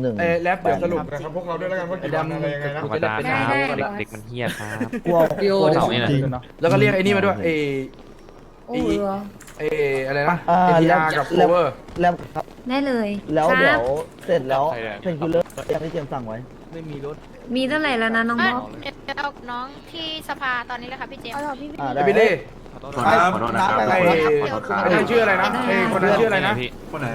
หนึ่งเอ้ยแรปเดี๋ยวสรุปนะครับพวกเราด้วยแล้วกันว่ากี่วันอะไรยังไงนะธรรมดาได้ครับได้เด็กๆมันเฮี้ยครับ กลัวพี่โอกลัวเดี๋ยวเสาร์นี่แหละจริง แล้วก็เรียกไอ้นี่มาด้วยเอโอ้เหรอเออะไรนะอ่าเอทีแล้ว อาร์กับโคแล้วเวอร์แล้วครับได้เลยแล้วครับเดี๋ยวเสร็จแล้วใครเนี่ยเพนคิลเลอร์ยังที่เจมส์สั่งไว้ มีเท่าไหร่แล้วนะน้องอะบ๊อบเดี๋ยวจะเอาน้องที่สภาตอนนี้เลยค่ะพี่เจมส์เอาเหรอพี่อ่าไอได้บิลลี่ครับ ขอโทษนะครับ ไอ้ไอ้นั่นชื่ออะไรนะไอ้คนนั้นชื่ออะไรนะพี่คนไหน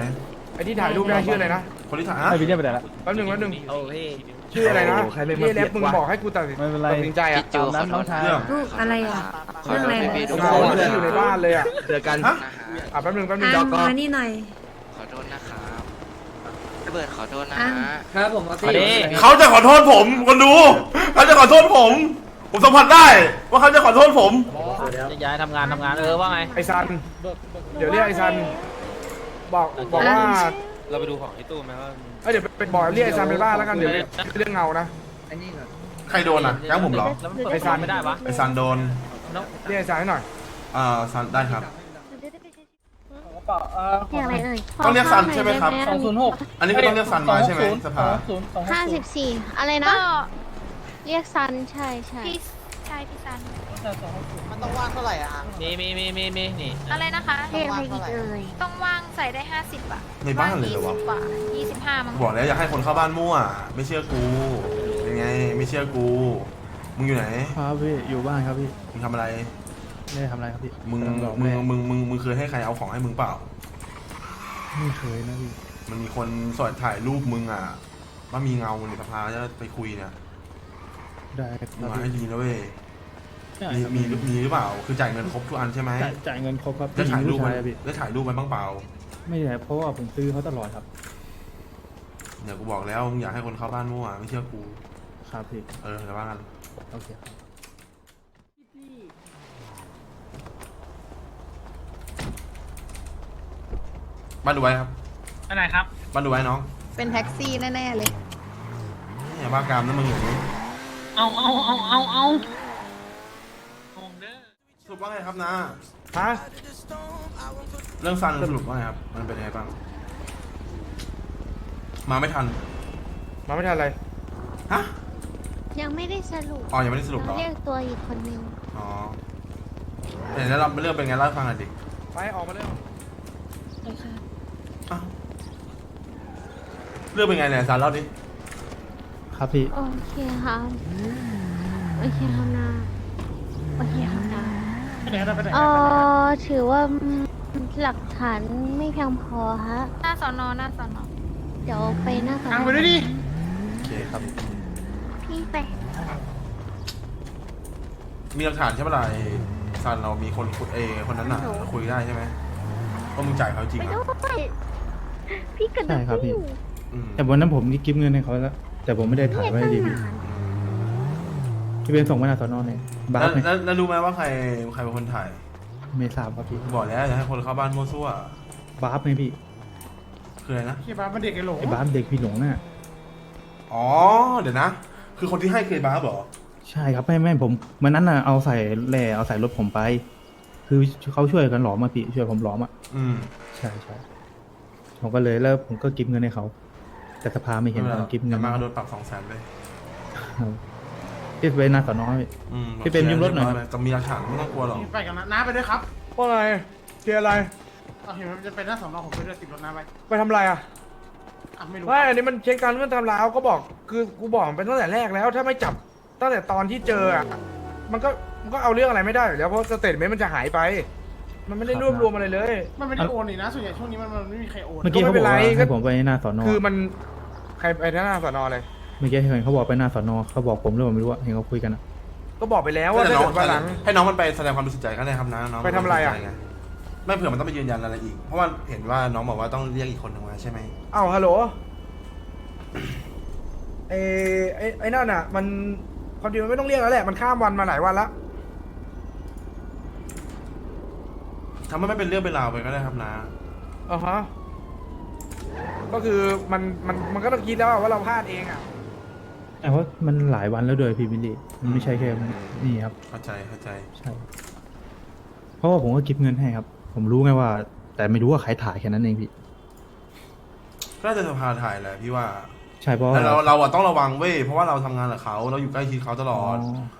ไอ้ที่ถ่ายรูปได้ชื่ออะไรนะคนที่ถ่ายไอพี่เรียกไปไหนละแป๊บหนึงแป๊บหนึงโอ้พี่ชื่ออะไรนะโอ้ใครเป็นมาที่แรปเบียดมึงวะบอกให้กูตัดสินไม่เป็นไรตัดสินใจอะตามนั้นน้องชายเรื่องลูกอะไรอะเรื่องอะไรพี่เราที่อยู่ในบ้านเลยอะเจอกันฮะอะแป๊บหนึงแป๊บหนึงอ้างมานี่หน่อย ขอโทษนะครับระเบิดขอโทษนะอ้างครับผมเอาขอโทษตีเขาจะขอโทษผมคนดูเขาจะขอโทษผม ผมสัมผัสได้ว่าเขาจะขอโทษผมจะย้ายทำงานทำงานเออว่าไง ไอซัน เดี๋ยวเรียกไอซัน บอกบอกว่าเราไปดูของที่ตู้ไหมว่าเอ้ยเดี๋ยวไปบอกเรียกไอซันไปบ้านแล้วกันเดี๋ยวเรียกเรื่องเงานะอันนี้ก่อนใครโดนอะแก๊งผมเหรอแล้วมันเปิดไอ้ซันไม่ได้ปะไอซันโดนเรียกไอซันให้หน่อยอ่าซันได้ครับ เรียกอะไรเอ่ยต้องเรียกซันใช่ไหมครับ สองศูนย์หกอันนี้ก็ต้องเรียกซันมาใช่ไหมสภาศูนย์สองห้าสิบสี่อะไรนะก็เรียกซันใช่ใช่พี่ ชายพี่ซัน มันต้องว่างเท่าไหร่อะมีมีมีมีมีนี่ อะไรนะคะ เรียกอะไรอีกเอ่ยต้องว่างใส่ได้ 50อะในบ้านเลยเหรอวะ ว่าง20กว่า25มั้งบอกแล้วอยากให้คนเข้าบ้านมั่ว ไม่เชื่อกูเป็นไง ไม่เชื่อกู มึงอยู่ไหนครับพี่อยู่บ้านครับพี่มึงทำอะไร ไม่ได้ทำอะไรครับพี่มึงกำลับอกมึงแม่มึงมึงมึงเคยให้ใครเอาของให้มึงเปล่า ไม่เคยนะพี่มันมีคนสอดถ่ายรูปมึงอะว่ามีเงาในสภาจะไปคุยเนี่ย ได้ครับมึงมาให้ดีนะเว้ยใช่มีครับมีมีหรือเปล่า คือจ่ายเงินครบทุกอันใช่ไหมจ่ายจ่ายเงินครบครับได้ถ่ายรูปผู้ไว้ชอะพี่ได้ถ่ายรูปไว้บ้างเปล่า ไม่ได้เพราะว่าผมซื้อเขาตลอดครับ เดี๋ยวกูบอกแล้วมึงอยากให้คนเข้าบ้านมั่วไม่เชื่อกู ครับพี่ เออเดี๋ยวว่ากัน โอเคครับ บ้านดูไว้ครับอันไหนครับ บ้านดูไว้น้องเป็นแท็กซี่แน่ ๆ เลยอย่าบ้ากามนะมึงอย่างนี้ เอาเอาเอาเอาเอางเด้อสรุปว่าไงครับนะฮะเรื่องซันสรุปว่าไงครับ มันเป็นยังไงบ้าง มาไม่ทัน มาไม่ทันอะไร ฮะ ยังไม่ได้สรุปอ๋อ ยังไม่ได้สรุปเหรเราอ เรียกตัวอีกคนนึง อ๋อเห็นแล้วเราเรื่องเป็นไงเล่าให้ฟังหน่อยดิไปออกมาเลยอ้าวเรื่องเป็นไงเนี่ยซันเล่าดิ ครับพี่ โอเคครับ โอเคครับนะโอเคครับนะเออถือว่าหลักฐานไม่เพียงพอฮะ หน้าสอนอหน้าสอนอเดี๋ยวไปหน้าสอนทางไปด้วยดิโอเคครับ พี่ไป มีหลักฐานใช่ไหมล่ะไอ้ซันเรามีคนคุยเอคนนั้นน่ะคุยได้ใช่ไหมว่ามึงจ่ายเขาจริงไปอะด้วยพี่กระโดใช่ดครับพี่ อยู่อืมแต่วันนั้นผมนี่กิฟเงินให้เขาแล้ว แต่ผมไม่ได้ถ่ายไว้ดีพี่พี่เป็นส่งมาหน้าสอนอเนี่ยบาแล้วสเนี่ยแล้วแล้วรู้ไหมว่าใครใครเป็นคนถ่ายไม่ทราบครับพี่บอกแล้วอย่าให้คนเข้าบ้านมั่วซั่วบาสไหมพี่คืออะไรนะที่บ้านมันเด็กไอ้หลงไอ้บาสเด็กพี่หลงน่ะอ๋อ เดี๋ยวนะ คือคนที่ให้เคยบ้าเหรอ ใช่ครับไม่ไม่ผมวันนั้นน่ะเอาใส่แหล่เอาใส่รถผมไป คือเขาช่วยกันหลอมมาพี่ช่วยผมหลอมอะอืม ใช่ใช่ผมก็เลยแล้วผมก็กิฟเงินให้เขา แต่สภาไม่เห็นตอนกิฟเงินแต่มาก็โดนปรับสองแสนเลยพี่ไปหน้าสอนอพี่อืมพี่เปรมยืมรถหน่อยแต่มีหลักฐานไม่ต้องกลัวหรอกไปกับน้าไปด้วยครับว่าไงเคลียร์อะไรเอาเห็นมันจะเป็นหน้าสองนอผมไปด้วยติดรถน้าไปไปทำอะไรอะอะไม่รู้ไม่อันนี้มันเช็คการเงื่อนตามราวก็บอกคือกูบอกมันไปตั้งแต่แรกแล้ว ถ้าไม่จับตั้งแต่ตอนที่เจออะมันก็มันก็เอาเรื่องอะไรไม่ได้อยู่แล้วเพราะสเตทเมนต์มันจะหายไป มันไม่ได้รวบรวมอะไรเลย มันไม่ได้โอนนี่นะส่วนใหญ่ช่วงนี้มันมันไม่มีใครโอนเมื่อกี้เขาบอกว่าให้ผมไปหน้าสอนอคือมัน ใครไปหน้าสอนอเลย เมื่อกี้เห็นเขาบอกไปหน้าสอนอเขาบอกผมหรือเปล่าไม่รู้อะเห็นเขาคุยกันอะก็บอกไปแล้วว่าแต่ถ้าน้องเกิดวันหลัง ให้น้องมันไปแสดงความบริสุทธิ์ใจก็ได้ครับนะน้องไปทำอะไรอะม่ไม่เผื่อมันต้องไปยืนยันอะไรอีก เพราะว่าเห็นว่าน้องบอกว่าต้องเรียกอีกคนหนึ่งมาใช่ไหมเอ้าฮัลโหลไอ้ไอ้ไอ้นั่นอะ มันความจริงมันไม่ต้องเรียกแล้วแหละมันข้ามวันมาหลายวันละทำให้ไม่เป็นเรื่องเป็นราวไปก็ได้ครับนะอ่าฮะ ก็คือมันมันมันก็ต้องคิดแล้วอะว่าเราพลาดเองอะ แต่ว่ามันหลายวันแล้วด้วยพี่บิลลี่มันไม่ใช่แค่นี่ครับ เข้าใจเข้าใจ ใช่ เพราะว่าผมก็กิฟเงินให้ครับ ผมรู้ไงว่า แต่ไม่รู้ว่าใครถ่ายแค่นั้นเองพี่ก็น่าจะสภาถ่ายแหละพี่ว่า ใช่เพราะว่าแล้วเราเราอะต้องระวังเว้ยเพราะว่าเราทำงานกับเขาเราอยู่ใกล้ชิดเขาตลอด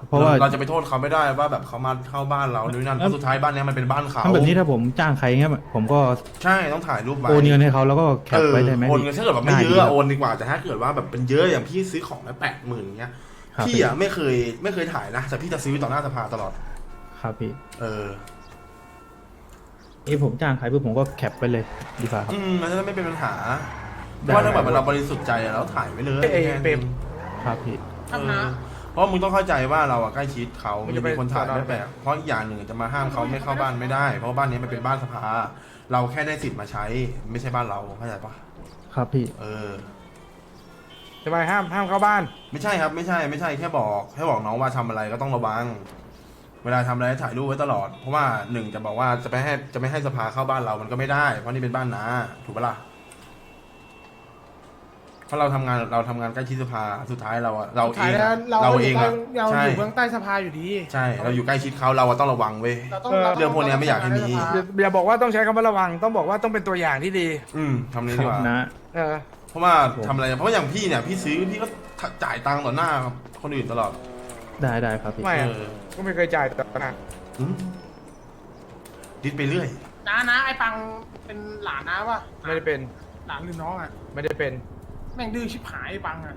เพราะว่า เราจะไปโทษเขาไม่ได้ว่าแบบเขามาเข้าบ้านเราหรือนั่นเพราะสุดท้ายบ้านเนี้ยมันเป็นบ้านเขาถ้าแบบนี้ถ้าผมจ้างใครเงี้ยผมก็ใช่ต้องถ่ายรูปไว้ โอนเงินให้เขาแล้วก็แคปไว้ได้ไหม เออโอนพี่เงินถ้าเกิดแบบไม่ด้เยดีอะคโอรับนดีกว่าแต่ถ้าเกิดว่าแบบเป็นเยอะอย่างพี่ซื้อของได้แปดหมื่นเงี้ยครับ พี่อะไม่เคยไม่เคยถ่ายนะแต่พี่จะซื้อต่อหน้าสภาตลอด ครับพี่เออ นี่ผมจ้างใครปุ๊บผมก็แคปไปเลยดีกว่าครับ อืมมันจะได้ไม่เป็นปัญหา เพได้ราะว่าถ้าแบบเราบริสุทธิ์ใจอะเราถ่ายไว้เลยเอ้ยแค่นั้นเปรม ครับพี่ทำนะเพราะมึงต้องเข้าใจว่าเราอะใกล้ชิดเขามึมันงจะจะไปมีคนถ่ายสอนอไม่แปลกเพราะอีกอย่างหนึ่งจะมาห้ามเขาไม่เข้าบ้านไม่ได้ เพราะว่าบ้านนี้มันเป็นบ้านสภา เราแค่ได้สิทธิ์มาใช้ ไม่ใช่บ้านเราเข้าใจปะครับพี่ เออทำไมห้ามห้ามเข้าบ้าน ไม่ใช่ครับไม่ใช่ไม่ใช่แค่บอกแค่บอกน้องว่าทำอะไรก็ต้องระวัง เวลาทำอะไรถ่ายรูปไว้ตลอด เพราะว่าหนึ่งจะบอกว่าจะไปให้จะไม่ให้สภาเข้าบ้านเรามันก็ไม่ได้ เพราะนี่เป็นบ้านนาถูกปะล่ะเพ ราะเราทำงานเราทำงานใกล้ชิดสภาสุดท้ายเราอะเราสุดเอท้ายงแล้วอะเราเราอเอยู่งใต้อะเราใช่อยู่เบื้องใต้สภาอยู่ดี ใช่เราอยู่ใกล้ชิดเขาเราอะต้องระวังเว้ย เราต้องเออราต้เรื่องพวกเนี้ยไม่อยากให้มีสภอย่าอย่าบอกว่าต้องใช้คำว่าระวัง ต้องบอกว่าต้องเป็นตัวอย่างที่ดี อืมทำนี้คดีรักบว่า นะ เออ เพราะว่าทำอะไรเพราะอย่างพี่เนี่ยพี่ซื้อพี่ก็จ่ายตังค์ต่อหน้าคนอื่นตลอดได้ได้ครับพี่ ไม่เออะอก็ไม่เคยจ่ายแต่นะอืมดิดไปเรื่อยนะนะไอ้ปังเป็นหลานนะวะไม่ได้เป็น หลานหรือน้องอะ ไม่ได้เป็น แม่งดื้อชิบหายไอ้ปังอะ